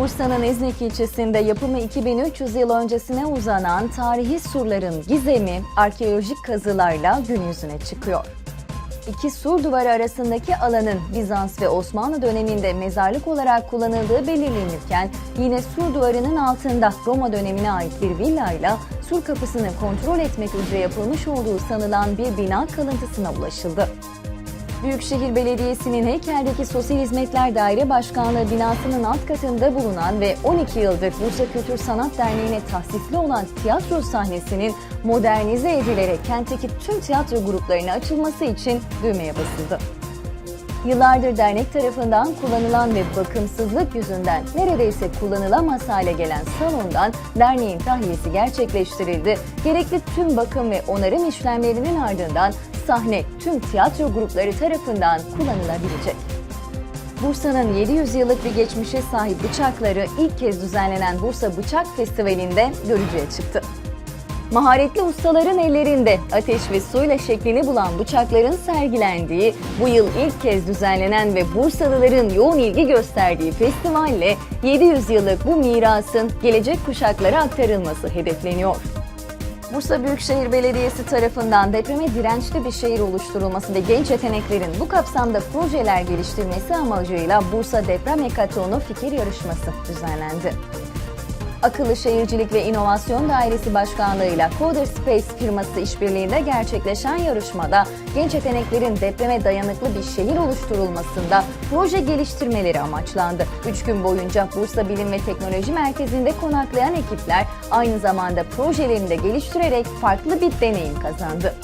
Bursa'nın İznik ilçesinde yapımı 2300 yıl öncesine uzanan tarihi surların gizemi arkeolojik kazılarla gün yüzüne çıkıyor. İki sur duvarı arasındaki alanın Bizans ve Osmanlı döneminde mezarlık olarak kullanıldığı belirlenirken yine sur duvarının altında Roma dönemine ait bir villayla sur kapısını kontrol etmek üzere yapılmış olduğu sanılan bir bina kalıntısına ulaşıldı. Büyükşehir Belediyesi'nin Heykel'deki Sosyal Hizmetler Daire Başkanlığı binasının alt katında bulunan ve 12 yıldır Bursa Kültür Sanat Derneği'ne tahsisli olan tiyatro sahnesinin modernize edilerek kentteki tüm tiyatro gruplarına açılması için düğmeye basıldı. Yıllardır dernek tarafından kullanılan ve bakımsızlık yüzünden neredeyse kullanılamaz hale gelen salondan derneğin tahliyesi gerçekleştirildi. Gerekli tüm bakım ve onarım işlemlerinin ardından sahne tüm tiyatro grupları tarafından kullanılabilecek. Bursa'nın 700 yıllık bir geçmişe sahip bıçakları ilk kez düzenlenen Bursa Bıçak Festivali'nde görücüye çıktı. Maharetli ustaların ellerinde ateş ve suyla şeklini bulan bıçakların sergilendiği, bu yıl ilk kez düzenlenen ve Bursalıların yoğun ilgi gösterdiği festivalle 700 yıllık bu mirasın gelecek kuşaklara aktarılması hedefleniyor. Bursa Büyükşehir Belediyesi tarafından depreme dirençli bir şehir oluşturulması ve genç yeteneklerin bu kapsamda projeler geliştirmesi amacıyla Bursa Deprem Hekatonu Fikir Yarışması düzenlendi. Akıllı Şehircilik ve İnovasyon Dairesi Başkanlığı'yla Coder Space firması işbirliğinde gerçekleşen yarışmada genç yeteneklerin depreme dayanıklı bir şehir oluşturulmasında proje geliştirmeleri amaçlandı. Üç gün boyunca Bursa Bilim ve Teknoloji Merkezi'nde konaklayan ekipler aynı zamanda projelerini de geliştirerek farklı bir deneyim kazandı.